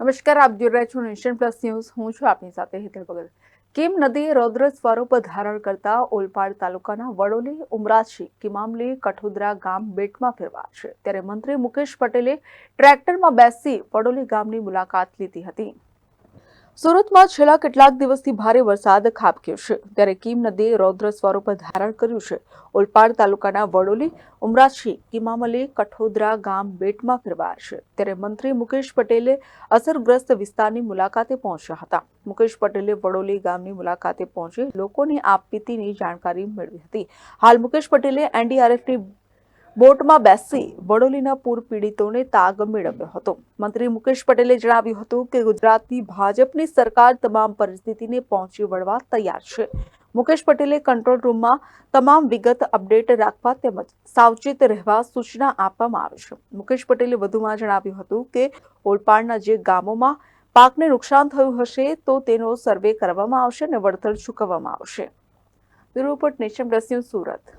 નમસ્કાર, આપ જોઈ રહ્યા છો નેશન પ્લસ ન્યૂઝ. હું છું આપની સાથે હેતલ ભગત. કેમ નદીએ રૌદ્ર સ્વરૂપ ધારણ કરતા ઓલપાડ તાલુકાના વડોલી, ઉમરાછી, કિમામલી, કઠોદરા ગામ બેટમાં ફેરવા છે. ત્યારે મંત્રી મુકેશ પટેલે ટ્રેક્ટરમાં બેસી વડોલી ગામની મુલાકાત લીધી હતી. સુરતમાં છેલ્લા કેટલાક દિવસથી ભારે વરસાદ ખાબક્યો છે. ત્યારે કીમ નદીએ રૌદ્ર સ્વરૂપ ધારણ કર્યું છે. ઓલપાડ તાલુકાના વડોલી, ઉમરાછી, કિમામલી, કઠોદરા ગામ બેટમાં ફેરવાયા છે. ત્યારે મંત્રી મુકેશ પટેલે અસરગ્રસ્ત વિસ્તારની મુલાકાતે પહોંચ્યા હતા. મુકેશ પટેલે વડોલી ગામની મુલાકાતે પહોંચી લોકોની આપવીતીની જાણકારી મેળવી હતી. હાલ મુકેશ પટેલે એનડીઆરએફની બોટમાં બેસી વડોલીના પૂર પીડિતોને તાગ મેળવ્યો હતો. મંત્રી મુકેશ પટેલે જણાવ્યું હતું કે ગુજરાતની ભાજપની સરકાર તમામ પરિસ્થિતિને પહોંચી વળવા તૈયાર છે. મુકેશ પટેલે કંટ્રોલ રૂમમાં તમામ વિગત અપડેટ રાખવા તેમજ સાવચેત રહેવા સૂચના આપવામાં આવી છે. મુકેશ પટેલે વધુમાં જણાવ્યું હતું કે ઓલપાડના જે ગામોમાં પાકને નુકસાન થયું હશે તો તેનો સર્વે કરવામાં આવશે અને વળતર ચૂકવવામાં આવશે. Report nation plus Surat.